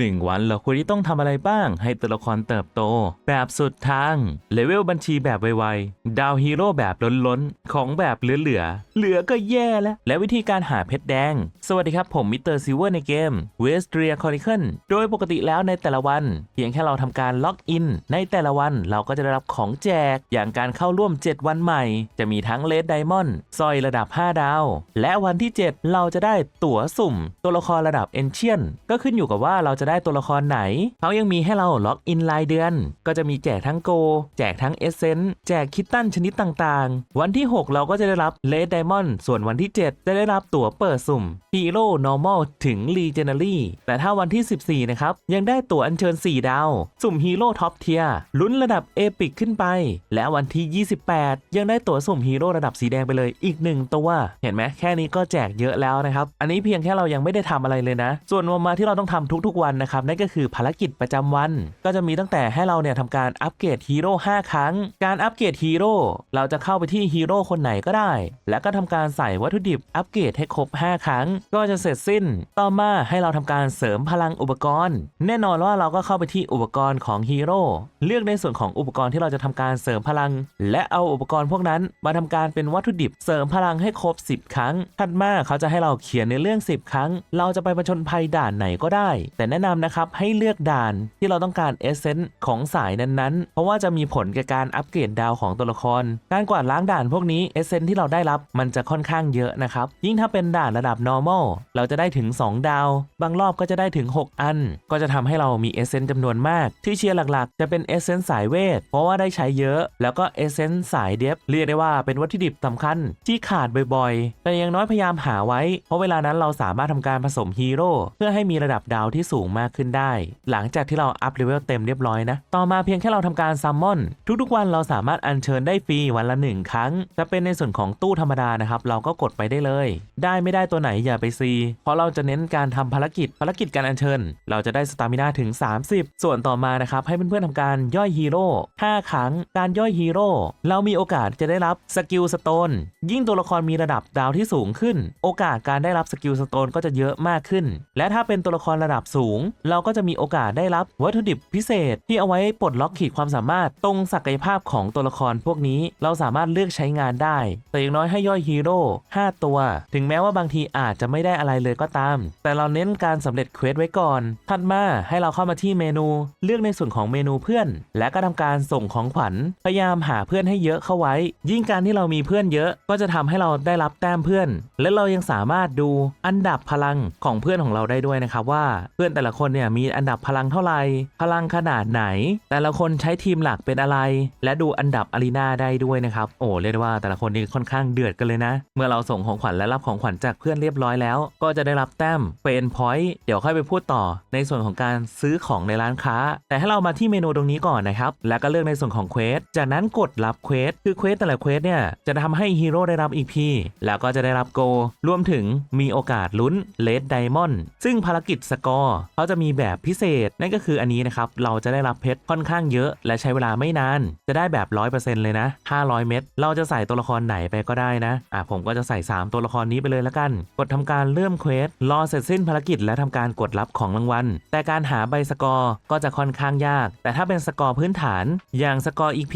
1 วันเราควรที่ต้องทำอะไรบ้าง ให้ตัวละครเติบโต แบบสุดทางเลเวลบัญชีแบบไวๆ ดาวฮีโร่แบบล้นๆ ของแบบเหลือๆ เหลือก็แย่แล้ว และวิธีการหาเพชรแดง สวัสดีครับผมมิสเตอร์ซิเวอร์ในเกม w e s t r i a Chronicle โดยปกติแล้วในแต่ละวัน เพียงแค่เราทำการล็อกอิน ในแต่ละวันเราก็จะได้รับของแจก อย่างการเข้าร่วม 7 วันใหม่ จะมีทั้งเลดไดมอนด์สร้อยระดับ 5 ดาว และวันที่ 7 เราจะได้ตั๋วสุ่ม ตัวละครระดับเอนเชียนก็ขึ้นอยู่กับว่าเราจะจะได้ตัวละครไหน เขายังมีให้เราล็อกอินรายเดือน ก็จะมีแจกทั้งโก แจกทั้งเอเซนแจกคิตตันชนิดต่างๆ วันที่ 6 เราก็จะได้รับเลดไดมอนด์ส่วนวันที่ 7 จะได้รับตั๋วเปิดสุ่มฮีโร่ normal ถึง legendary แต่ถ้าวันที่ 14 นะครับ ยังได้ตั๋วอัญเชิญ 4 ดาว สุ่มฮีโร่ท็อปเทียลุ้นระดับเอพิกขึ้นไป และวันที่ 28 ยังได้ตั๋วสุ่มฮีโร่ระดับสีแดงไปเลยอีก 1 ตัว เห็นไหมแค่นี้ก็แจกเยอะแล้วนะครับ อันนี้เพียงแค่เรายังไม่ได้ทำอะไรเลยนะ ส่วนวันมาที่เราต้องทำทุกๆวันนะครับนั่นก็คือภารกิจประจำวัน ก็จะมีตั้งแต่ให้เราเนี่ยทำการอัปเกรดฮีโร่5ครั้ง การอัปเกรดฮีโร่เราจะเข้าไปที่ฮีโร่คนไหนก็ได้ แล้วก็ทำการใส่วัตถุดิบอัปเกรดให้ครบ 5 ครั้ง ก็จะเสร็จสิ้น ต่อมาให้เราทำการเสริมพลังอุปกรณ์ แน่นอนว่าเราก็เข้าไปที่อุปกรณ์ของฮีโร่เลือกในส่วนของอุปกรณ์ที่เราจะทำการเสริมพลัง และเอาอุปกรณ์พวกนั้น มาทำการเป็นวัตถุดิบเสริมพลังให้ครบ 10 ครั้งถัดมาเขาจะให้เราเขียนในเรื่อง 10 ครั้ง เราจะไปประชนภัยด่านไหนก็ได้ แต่แนะนำนะครับให้เลือกด่านที่เราต้องการเอเซนต์ของสายนั้นๆ เพราะว่าจะมีผลกับการอัปเกรดดาวของตัวละคร การกวาดล้างด่านพวกนี้เอเซนต์ที่เราได้รับมันจะค่อนข้างเยอะนะครับ ยิ่งถ้าเป็นด่านระดับ normal เราจะได้ถึง 2 ดาว บางรอบก็จะได้ถึง 6 อัน ก็จะทำให้เรามีเอเซนต์จำนวนมาก ที่เชียร์หลักๆ จะเป็นเอเซนต์สายเวท เพราะว่าได้ใช้เยอะ แล้วก็เอเซนต์สายเดฟเรียกได้ว่าเป็นวัตถุดิบสำคัญที่ขาดบ่อยๆ แต่อยังน้อยพยายามหาไว้ เพราะเวลานั้นเราสามารถทำการผสมฮีโร่เพื่อให้มีระดับดาวที่สูงมากขึ้นได้ หลังจากที่เราอัพเลเวลเต็มเรียบร้อยนะ ต่อมาเพียงแค่เราทำการซัมมอน ทุกๆวันเราสามารถอัญเชิญได้ฟรีวันละหนึ่งครั้ง จะเป็นในส่วนของตู้ธรรมดานะครับ เราก็กดไปได้เลย ได้ไม่ได้ตัวไหนอย่าไปซีเพราะเราจะเน้นการทำภารกิจภารกิจการอัญเชิญ เราจะได้สตามิน่าถึง 30 ส่วนต่อมานะครับให้เพื่อนๆทำการย่อยฮีโร่5ครั้ง การย่อยฮีโร่เรามีโอกาสจะได้รับสกิลสโตนยิ่งตัวละครมีระดับดาวที่สูงขึ้น โอกาสการได้รับสกิลสโตนก็จะเยอะมากขึ้น และถ้าเป็นตัวละครระดับสูงเราก็จะมีโอกาสได้รับวัตถุดิบพิเศษ ที่เอาไว้ปลดล็อกขีดความสามารถตรงศักยภาพของตัวละครพวกนี้เราสามารถเลือกใช้งานได้ แต่อย่างน้อยให้ย่อยฮีโร่5ตัว ถึงแม้ว่าบางทีอาจจะไม่ได้อะไรเลยก็ตาม แต่เราเน้นการสำเร็จเควสไว้ก่อน ถัดมาให้เราเข้ามาที่เมนู เลือกในส่วนของเมนูเพื่อน และก็ทำการส่งของขวัญ พยายามหาเพื่อนให้เยอะเข้าไว้ ยิ่งการที่เรามีเพื่อนเยอะ ก็จะทำให้เราได้รับแต้มเพื่อน และเรายังสามารถดูอันดับพลังของเพื่อนของเราได้ด้วยนะครับว่าเพื่อนแต่แต่ละคนเนี่ยมีอันดับพลังเท่าไหร่ พลังขนาดไหน แต่ละคนใช้ทีมหลักเป็นอะไร และดูอันดับอารีนาได้ด้วยนะครับ โอ้เรียกได้ว่าแต่ละคนนี่ค่อนข้างเดือดกันเลยนะ เมื่อเราส่งของขวัญและรับของขวัญจากเพื่อนเรียบร้อยแล้ว ก็จะได้รับแต้มเป็นพอยต์เดี๋ยวค่อยไปพูดต่อ ในส่วนของการซื้อของในร้านค้า แต่ให้เรามาที่เมนูตรงนี้ก่อนนะครับ แล้วก็เลือกในส่วนของเควสจากนั้นกดรับเควสคือเควสแต่ละเควสเนี่ยจะทำให้ฮีโร่ได้รับอีพีแล้วก็จะได้รับโกรวมถึงมีโอกาสลุ้นเลดไดมอนด์ซึ่งภารกิจสกอร์เขาจะมีแบบพิเศษนั่นก็คืออันนี้นะครับเราจะได้รับเพชรค่อนข้างเยอะ และใช้เวลาไม่นาน จะได้แบบ 100%เลยนะ 500 เม็ดเราจะใส่ตัวละครไหนไปก็ได้นะอะผมก็จะใส่ 3 ตัวละครนี้ไปเลยแล้วกัน กดทำการเริ่มเควสรอเสร็จสิ้นภารกิจ และทำการกดรับของรางวัล แต่การหาใบสกอร์ก็จะค่อนข้างยาก แต่ถ้าเป็นสกอร์พื้นฐาน อย่างสกอร์ EP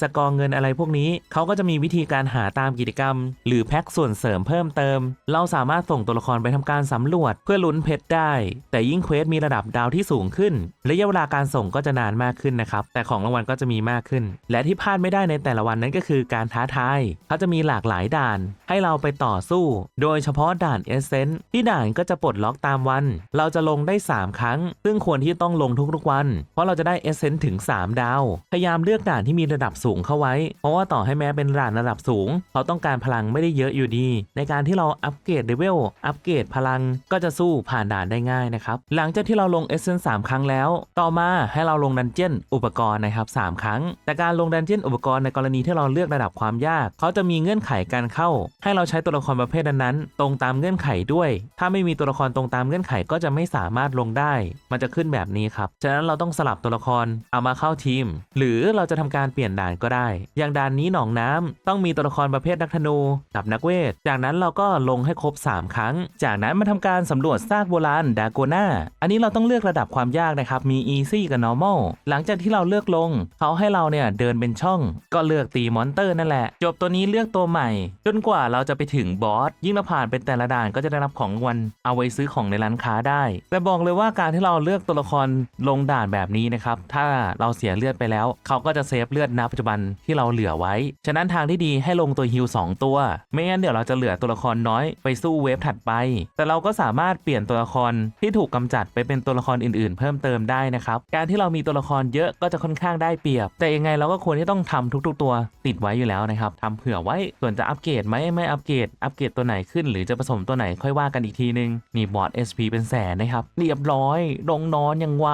สกอร์เงินอะไรพวกนี้ เขาก็จะมีวิธีการหาตามกิจกรรม หรือแพ็กส่วนเสริมเพิ่มเติม เราสามารถส่งตัวละครไปทำการสำรวจเพื่อลุ้นเพชรได้ แต่ยิ่งเควสมีระดับดาวที่สูงขึ้นระยะเวลาการส่งก็จะนานมากขึ้นนะครับ แต่ของรางวัลก็จะมีมากขึ้น และที่พลาดไม่ได้ในแต่ละวันนั้นก็คือการท้าทายเขาจะมีหลากหลายด่าน ให้เราไปต่อสู้ โดยเฉพาะด่านเอเซนที่ด่านก็จะปลดล็อกตามวัน เราจะลงได้ 3 ครั้ง ซึ่งควรที่ต้องลงทุกๆวัน เพราะเราจะได้เอเซนถึง 3 ดาว พยายามเลือกด่านที่มีระดับสูงเข้าไว้ เพราะว่าต่อให้แม้เป็นด่านระดับสูง เขาต้องการพลังไม่ได้เยอะอยู่ดี ในการที่เราอัปเกรดเลเวลอัปเกรดพลังก็จะสู้ผ่านด่านได้ง่ายนะครับหลัังจากที่เราลงเอเซนสามครั้งแล้ว ต่อมาให้เราลงดันเจี้ยนอุปกรณ์นะครับสามครั้ง แต่การลงดันเจี้ยนอุปกรณ์ในกรณีที่เราเลือกระดับความยาก เขาจะมีเงื่อนไขการเข้า ให้เราใช้ตัวละครประเภทนั้นๆตรงตามเงื่อนไขด้วย ถ้าไม่มีตัวละครตรงตามเงื่อนไขก็จะไม่สามารถลงได้ มันจะขึ้นแบบนี้ครับ ฉะนั้นเราต้องสลับตัวละครเอามาเข้าทีม หรือเราจะทำการเปลี่ยนด่านก็ได้ อย่างด่านนี้หนองน้ำต้องมีตัวละครประเภทนักธนูกับนักเวท จากนั้นเราก็ลงให้ครบ 3 ครั้ง จากนั้นมาทำการสำรวจซากโบราณดาโกนา อันนี้เราต้องเลือกระดับความยากนะครับ มี easy กับ normal หลังจากที่เราเลือกลง เขาให้เราเนี่ยเดินเป็นช่อง ก็เลือกตีมอนเตอร์นั่นแหละ จบตัวนี้เลือกตัวใหม่ จนกว่าเราจะไปถึงบอส ยิ่งเราผ่านเป็นแต่ละด่านก็จะได้รับของรางวัลเอาไว้ซื้อของในร้านค้าได้ แต่บอกเลยว่าการที่เราเลือกตัวละครลงด่านแบบนี้นะครับ ถ้าเราเสียเลือดไปแล้ว เขาก็จะเซฟเลือดณปัจจุบันที่เราเหลือไว้ ฉะนั้นทางที่ดีให้ลงตัวฮิล2ตัว ไม่งั้นเดี๋ยวเราจะเหลือตัวละครน้อยไปสู้เวฟถัดไป แต่เราก็สามารถเปลี่ยนตัวละครที่ถูกกำจัดไปเป็นตัวละครอื่นๆ เพิ่มเติมได้นะครับ การที่เรามีตัวละครเยอะก็จะค่อนข้างได้เปรียบ แต่ยังไงเราก็ควรที่ต้องทำทุก ๆ ตัวติดไว้อยู่แล้วนะครับทำเผื่อไว้ส่วนจะอัปเกรดไหมไม่อัปเกรดอัปเกรดตัวไหนขึ้น หรือจะผสมตัวไหนค่อยว่ากันอีกทีนึงนี่บอร์ด SP เป็นแสนนะครับเรียบร้อยลงนอนอย่างไว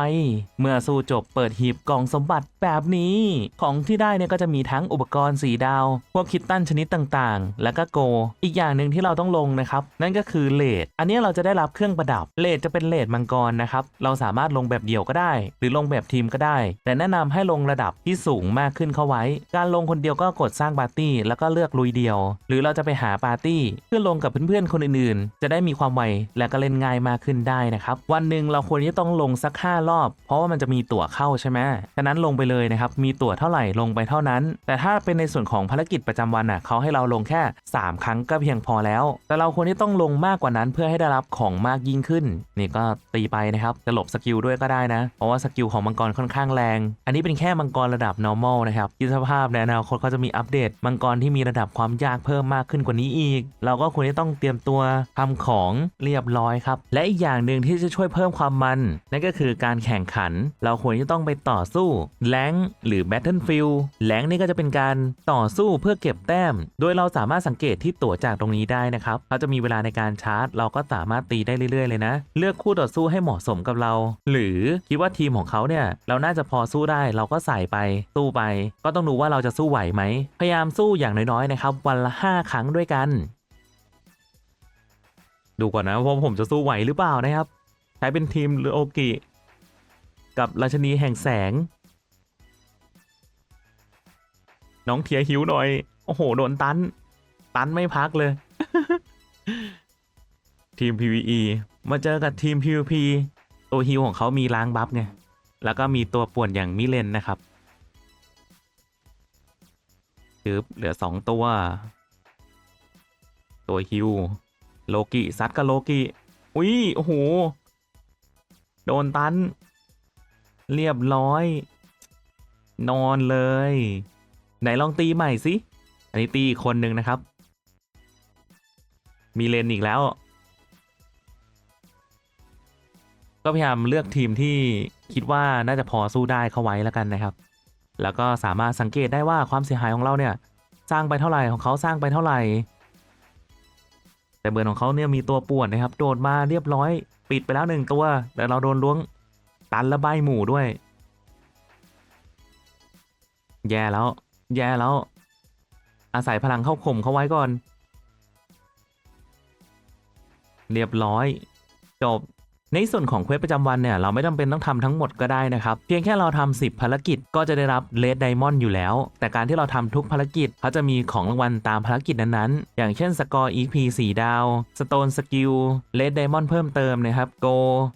เมื่อสู้จบเปิดหีบกล่องสมบัติแบบนี้ ของที่ได้เนี่ยก็จะมีทั้งอุปกรณ์สีดาวพวกคิตตันชนิดต่างๆ แล้วก็โก อีกอย่างหนึ่งที่เราต้องลงนะครับนั่นก็คือเลดอันนี้เราจะได้รับเครื่องประดับเลดจะเป็นเลดมังกรนะครับ เราสามารถลงแบบเดี่ยวก็ได้ หรือลงแบบทีมก็ได้ แต่แนะนำให้ลงระดับที่สูงมากขึ้นเข้าไว้ การลงคนเดียวก็กดสร้างปาร์ตี้แล้วก็เลือกลุยเดียว หรือเราจะไปหาปาร์ตี้เพื่อลงกับเพื่อนๆคนอื่นๆ จะได้มีความไวและก็เล่นง่ายมากขึ้นได้นะครับ วันหนึ่งเราควรที่จะต้องลงสัก 5 รอบ เพราะว่ามันจะมีตั๋วเข้าใช่ไหมฉะนั้นลงไปเลยนะครับ มีตั๋วเท่าไหร่ลงไปเท่านั้น แต่ถ้าเป็นในส่วนของภารกิจประจำวันอะเขาให้เราลงแค่ 3 ครั้งก็เพียงพอแล้ว แต่เราควรที่ต้องลงมากกว่านั้นเพื่อให้ได้รับของมากยิ่งขึ้น นี่ก็ตีไปนะครับ จะหลบสกิลด้วยก็ได้นะ เพราะว่าสกิลของมังกรค่อนข้างแรง อันนี้เป็นแค่มังกรระดับ normal นะครับคิดสภาพในอนาคตเขาจะมีอัปเดต มังกรที่มีระดับความยากเพิ่มมากขึ้นกว่านี้อีก เราก็ควรที่ต้องเตรียมตัวทำของเรียบร้อยครับ และอีกอย่างหนึ่งที่จะช่วยเพิ่มความมัน นั่นก็คือการแข่งขัน เราควรที่ต้องไปต่อสู้แรงหรือ Battlefield แรงนี่ก็จะเป็นการต่อสู้เพื่อเก็บแต้ม โดยเราสามารถสังเกตที่ตั๋วจากตรงนี้ได้นะครับเขาจะมีเวลาในการชาร์จ เราก็สามารถตีได้เรื่อยๆเลยนะ เลือกคู่ต่อสู้ให้เหมาะสมกับเรา หรือคิดว่าทีมของเขาเนี่ยเราน่าจะพอสู้ได้เราก็ใส่ไปสู้ไป ก็ต้องดูว่าเราจะสู้ไหวไหมพยายามสู้อย่างน้อยๆนะครับ วันละ 5 ครั้งด้วยกัน ดูก่อนนะว่าผมจะสู้ไหวหรือเปล่านะครับ ใช้เป็นทีมหรือโอกิกับราชนีแห่งแสง น้องเทียหิวหน่อย โอ้โห โดนตัน ตันไม่พักเลย ทีม PVE มาเจอกับทีม PVP ตัวฮิวของเขามีล้างบัฟไงแล้วก็มีตัวป่วนอย่างมิเลนนะครับจึบเหลือสองตัว ตัวฮิวโลกิซัดกับโลกิอุ้ยโอ้โห โดนตัน เรียบร้อย นอนเลย ไหนลองตีใหม่สิ อันนี้ตีอีกคนหนึ่งนะครับ มีเลนอีกแล้ว พยายามเลือกทีมที่คิดว่าน่าจะพอสู้ได้เข้าไว้แล้วกันนะครับ แล้วก็สามารถสังเกตได้ว่าความเสียหายของเราเนี่ยสร้างไปเท่าไหร่ของเขาสร้างไปเท่าไหร่ แต่เบิร์นของเขาเนี่ยมีตัวป่วนนะครับ โดดมาเรียบร้อย ปิดไปแล้วหนึ่งตัวแต่เราโดนล้วงตันและใบหมู่ด้วย แย่แล้ว แย่แล้ว อาศัยพลังเข้าข่มเขาไว้ก่อน เรียบร้อย จบ ในส่วนของเควสประจำวันเนี่ยเราไม่จำเป็นต้องทำทั้งหมดก็ได้นะครับ เพียงแค่เราทำ10 ภารกิจก็จะได้รับเลดไดมอนด์อยู่แล้ว แต่การที่เราทำทุกภารกิจเขาจะมีของรางวัลตามภารกิจนั้นๆ อย่างเช่นสกอร์ EP 4 ดาว สโตนสกิลเลดไดมอนด์เพิ่มเติมนะครับโก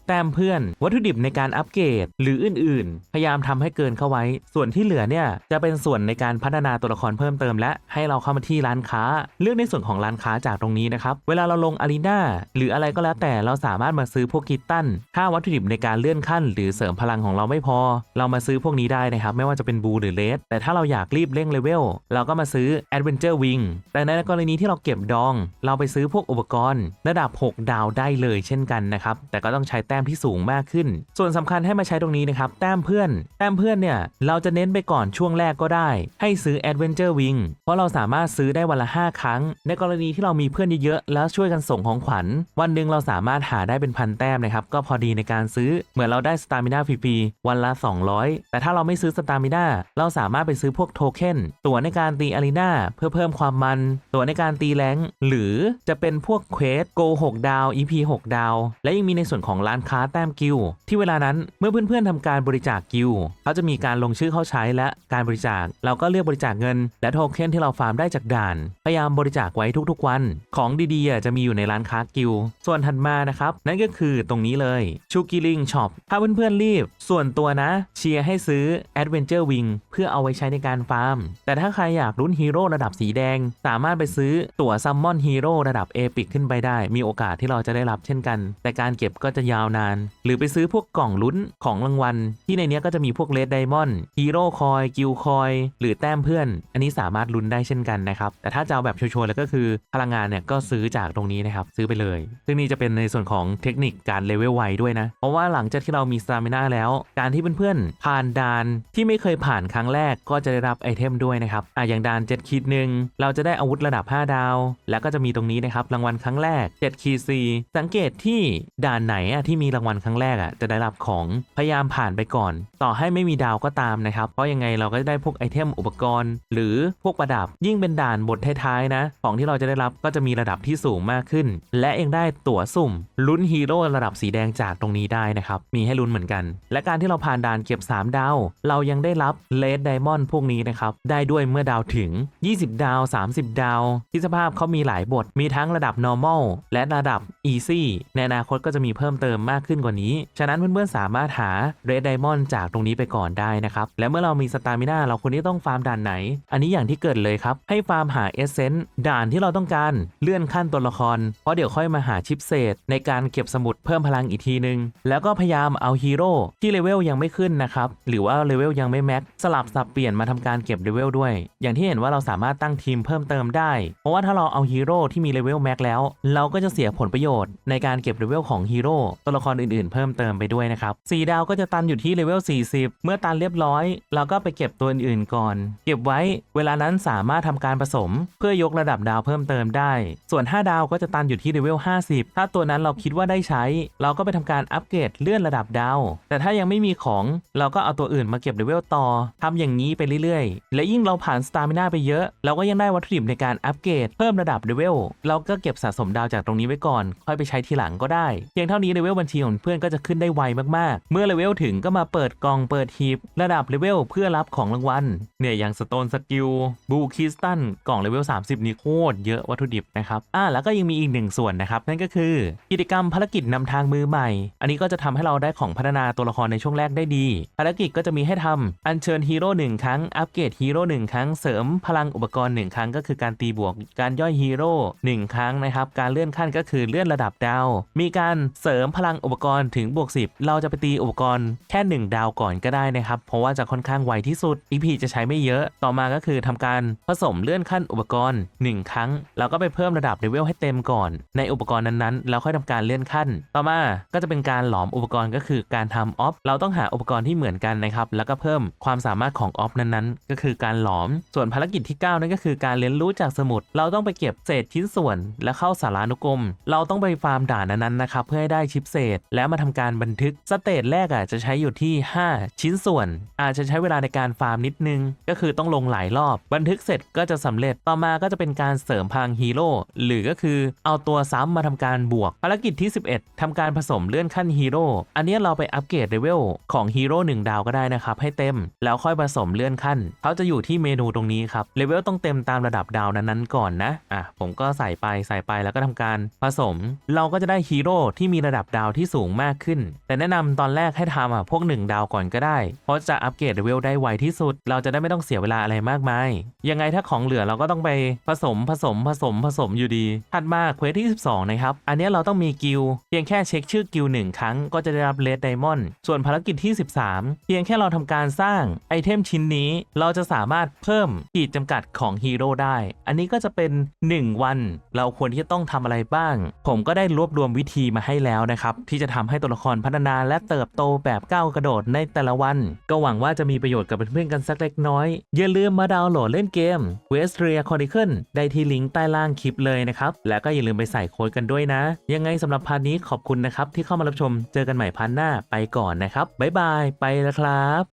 แต้มเพื่อน วัตถุดิบในการอัปเกรดหรืออื่นๆ พยายามทำให้เกินเข้าไว้ ส่วนที่เหลือเนี่ยจะเป็นส่วนในการพัฒนาตัวละครเพิ่มเติม และให้เราเข้ามาที่ร้านค้า เลือกในส่วนของร้านค้าจากตรงนี้นะครับเวลาเราลงอารีนาหรืออะไรก็แล้วแต่เราสามารถมาซื้อพวกกิตันถ้าวัตถุดิบในการเลื่อนขั้น หรือเสริมพลังของเราไม่พอ เรามาซื้อพวกนี้ได้นะครับ ไม่ว่าจะเป็นบูหรือเลสแต่ถ้าเราอยากรีบเร่งเลเวลเราก็มาซื้อ Adventure Wing แต่ในกรณีที่เราเก็บดอง เราไปซื้อพวกอุปกรณ์ ระดับ 6 ดาวได้เลยเช่นกันนะครับแต่ก็ต้องใช้แต้มที่สูงมากขึ้น ส่วนสำคัญให้มาใช้ตรงนี้นะครับแต้มเพื่อน แต้มเพื่อนเนี่ยเราจะเน้นไปก่อนช่วงแรกก็ได้ ให้ซื้อ Adventure Wing เพราะเราสามารถซื้อได้วันละ 5 ครั้ง ในกรณีที่เรามีเพื่อนเยอะๆแล้วช่วยกันส่งของขวัญ วันหนึ่งเราสามารถหาได้เป็นพันแต้มนะครับก็พอดีในการซื้อเหมือนเราได้สตามิน่าฟรีๆวันละ 200 แต่ถ้าเราไม่ซื้อสตามิน่าเราสามารถไปซื้อพวกโทเค็นตั๋วในการตีอารีนาเพื่อเพิ่มความมัน ตั๋วในการตีแรงหรือจะเป็นพวกเควสโก6ดาว EP 6 ดาว และยังมีในส่วนของร้านค้าแต้มกิลที่เวลานั้นเมื่อเพื่อนๆทำการบริจาคกิลเขาจะมีการลงชื่อเข้าใช้และการบริจาค เราก็เลือกบริจาคเงิน และโทเค็นที่เราฟาร์มได้จากด่าน พยายามบริจาคไว้ทุกๆวัน ของดีๆจะมีอยู่ในร้านค้ากิลส่วนถัดมานะครับนั่นก็คือตรงนี้เลยชูกิลิงช็อปถ้าเพื่อนๆรีบ ส่วนตัวนะ เชียร์ให้ซื้อ Adventure Wing เพื่อเอาไว้ใช้ในการฟาร์ม แต่ถ้าใครอยากลุ้นฮีโร่ระดับสีแดง สามารถไปซื้อตั๋วซัมมอนฮีโร่ระดับเอพิกขึ้นไปได้ มีโอกาสที่เราจะได้รับเช่นกัน แต่การเก็บก็จะยาวนาน หรือไปซื้อพวกกล่องลุ้นของรางวัล ที่ในเนี้ยก็จะมีพวกเลดไดมอนด์ฮีโร่คอยกิลคอยหรือแต้มเพื่อน อันนี้สามารถลุ้นได้เช่นกันนะครับแต่ถ้าจะเอาแบบชัวร์ๆแล้วก็คือพลังงานเนี่ยก็ซื้อจากตรงนี้นะครับซื้อไปเลย ซึ่งนี่จะเป็นในส่วนของเทคนิคการเลเวลไวด้วยนะ เพราะว่าหลังจากที่เรามีสตามินาแล้ว การที่เพื่อนๆผ่านด่านที่ไม่เคยผ่านครั้งแรกก็จะได้รับไอเทมด้วยนะครับอะอย่างด่าน7ขีดหนึ่งเราจะได้อาวุธระดับ 5 ดาว แล้วก็จะมีตรงนี้นะครับรางวัลครั้งแรก7ขีด4สังเกตที่ด่านไหนอะที่มีรางวัลครั้งแรกอะจะได้รับของพยายามผ่านไปก่อน ต่อให้ไม่มีดาวก็ตามนะครับเพราะยังไงเราก็จะได้พวกไอเทมอุปกรณ์ หรือพวกประดับยิ่งเป็นด่านบทท้ายๆนะของที่เราจะได้รับก็จะมีระดับที่สูงมากขึ้น และยังได้ตั๋วสุ่มลุ้นฮีโร่ระดับสีแดงจากตรงนี้ได้นะครับ มีให้ลุ้นเหมือนกัน และการที่เราผ่านด่านเก็บ 3 ดาว เรายังได้รับเลดไดมอนด์พวกนี้นะครับ ได้ด้วยเมื่อดาวถึง 20 ดาว 30 ดาว ที่สภาพเขามีหลายบท มีทั้งระดับ normal และระดับ easy ในอนาคตก็จะมีเพิ่มเติมมากขึ้นกว่านี้ ฉะนั้นเพื่อนๆสามารถหาเรดไดมอนด์จากตรงนี้ไปก่อนได้นะครับ และเมื่อเรามีสตามิน่าเราควรที่ต้องฟาร์มด่านไหน อันนี้อย่างที่เกิดเลยครับ ให้ฟาร์มหาเอเซนต์ด่านที่เราต้องการ เลื่อนขั้นตัวละคร เพราะเดี๋ยวค่อยมาหาชิปเศษในการเก็บสมุดเพิ่มพลังอีกทีนึง แล้วก็พยายามเอาฮีโร่ที่เลเวลยังไม่ขึ้นนะครับ หรือว่าเลเวลยังไม่แม็กสลับสับเปลี่ยนมาทำการเก็บเลเวลด้วย อย่างที่เห็นว่าเราสามารถตั้งทีมเพิ่มเติมได้ เพราะว่าถ้าเราเอาฮีโร่ที่มีเลเวลแม็กแล้ว เราก็จะเสียผลประโยชน์ในการเก็บเลเวลของฮีโร่ตัวละครอื่นๆ เพิ่มเติมไปด้วยนะครับสีดาวก็จะตันอยู่ที่เลเวล40 เมื่อตันเรียบร้อย เราก็ไปเก็บตัวอื่นๆก่อน เก็บไว้เวลานั้นสามารถทำการผสม เพื่อยกระดับดาวเพิ่มเติมได้ ส่วน 5 ดาวก็จะตันอยู่ที่เลเวล50 ถ้าตัวนั้นเราคิดว่าได้ใช้เราก็ไปทำการอัปเกรดเลื่อนระดับดาว แต่ถ้ายังไม่มีของเราก็เอาตัวอื่นมาเก็บเลเวลต่อทำอย่างนี้ไปเรื่อยๆ และยิ่งเราผ่านสตามิน่าไปเยอะ เราก็ยังได้วัตถุดิบในการอัปเกรดเพิ่มระดับเลเวลเราก็เก็บสะสมดาวจากตรงนี้ไว้ก่อน ค่อยไปใช้ทีหลังก็ได้ เพียงเท่านี้เลเวลบัญชีของเพื่อนก็จะขึ้นได้ไวมากๆ เมื่อเลเวลถึงก็มาเปิดกล่องเปิดฮีบระดับเลเวลเพื่อรับของรางวัลเนี่ยอย่างสโตนสกิลบูคิสตันกล่องเลเวล30 นี่โคตรเยอะวัตถุดิบนะครับอ่าแล้วก็ยังมีอีกหนึ่งส่วนนะครับนั่นก็คือ กิจกรรมภารกิจนำทางมือใหม่ อันนี้ก็จะทำให้เราได้ของพัฒนาตัวละครในช่วงแรกได้ดี ภารกิจก็จะมีให้ทำอัญเชิญฮีโร่หนึ่งครั้ง อัปเกรดฮีโร่หนึ่งครั้ง เสริมพลังอุปกรณ์หนึ่งครั้งก็คือการตีบวก การย่อยฮีโร่หนึ่งครั้งนะครับ การเลื่อนขั้นก็คือเลื่อนระดับดาว มีการเสริมพลังอุปกรณ์ถึงบวก10 เราจะไปตีอุปกรณ์แค่ 1 ดาวก่อนก็ได้นะครับ เพราะว่าจะค่อนข้างไวที่สุด EP จะใช้ไม่เยอะ ต่อมาก็คือทำการผสมเลื่อนขั้นอุปกรณ์ 1 ครั้งเราก็ไปเพิ่มระดับเลเวลให้เต็มก่อน ในอุปกรณ์นั้นๆเราค่อยทำการเลื่อนขั้น ต่อมาก็จะเป็นการหลอมอุปกรณ์ก็คือการทำออฟเราต้องหาอุปกรณ์ที่เหมือนกันนะครับแล้วก็เพิ่มความสามารถของออฟนั้นๆ ก็คือการหลอมส่วนภารกิจที่ 9 นั่นก็คือการเรียนรู้จากสมุด เราต้องไปเก็บเศษชิ้นส่วน และเข้าสารานุกรม เราต้องไปฟาร์มด่านนั้นๆนะครับเพื่อให้ได้ชิปเศษ แล้วมาทำการบันทึกสเตจแรกอะจะใช้อยู่ที่ 5 ชิ้นส่วน อาจจะใช้เวลาในการฟาร์มนิดนึง ก็คือต้องลงหลายรอบ บันทึกเสร็จก็จะสำเร็จต่อมาก็จะเป็นการเสริมพลังฮีโร่หรือก็คือเอาตัวซ้ำมาทำการบวก ภารกิจที่ 11ทำการการผสมเลื่อนขั้นฮีโร่ อันนี้เราไปอัปเกรดเลเวลของฮีโร่1ดาวก็ได้นะครับให้เต็ม แล้วค่อยผสมเลื่อนขั้น เขาจะอยู่ที่เมนูตรงนี้ครับ เลเวลต้องเต็มตามระดับดาวนั้นๆก่อนนะ อะ ผมก็ใส่ไปใส่ไปแล้วก็ทำการผสม เราก็จะได้ฮีโร่ที่มีระดับดาวที่สูงมากขึ้น แต่แนะนำตอนแรกให้ทำอะพวก 1 ดาวก่อนก็ได้ เพราะจะอัปเกรดเลเวลได้ไวที่สุด เราจะได้ไม่ต้องเสียเวลาอะไรมากมาย ยังไงถ้าของเหลือเราก็ต้องไปผสมผสมผสมผสมอยู่ดี ถัดมาเควสที่ 12 นะครับ อันนี้เราต้องมีกิลเพียงแค่เชคชื่อกิลหนึ่งครั้งก็จะได้รับเลดไดมอนด์ส่วนภารกิจที่ 13 เพียงแค่เราทำการสร้างไอเทมชิ้นนี้ เราจะสามารถเพิ่มขีดจำกัดของฮีโร่ได้ อันนี้ก็จะเป็น 1 วัน เราควรที่จะต้องทำอะไรบ้าง ผมก็ได้รวบรวมวิธีมาให้แล้วนะครับที่จะทำให้ตัวละครพัฒนาและเติบโตแบบก้าวกระโดดในแต่ละวัน ก็หวังว่าจะมีประโยชน์กับเพื่อนๆกันสักเล็กน้อย อย่าลืมมาดาวน์โหลดเล่นเกม w e s t r i a Chronicle ได้ที่ลิงก์ใต้ล่างคลิปเลยนะครับแล้วก็อย่าลืมไปใส่โค้ดกันด้วยนะ ยังไงสำหรับพาร์ทนี้ขอบคุณนะครับที่เข้ามารับชมเจอกันใหม่พันหน้าไปก่อนนะครับบ๊ายบายไปแล้วครับ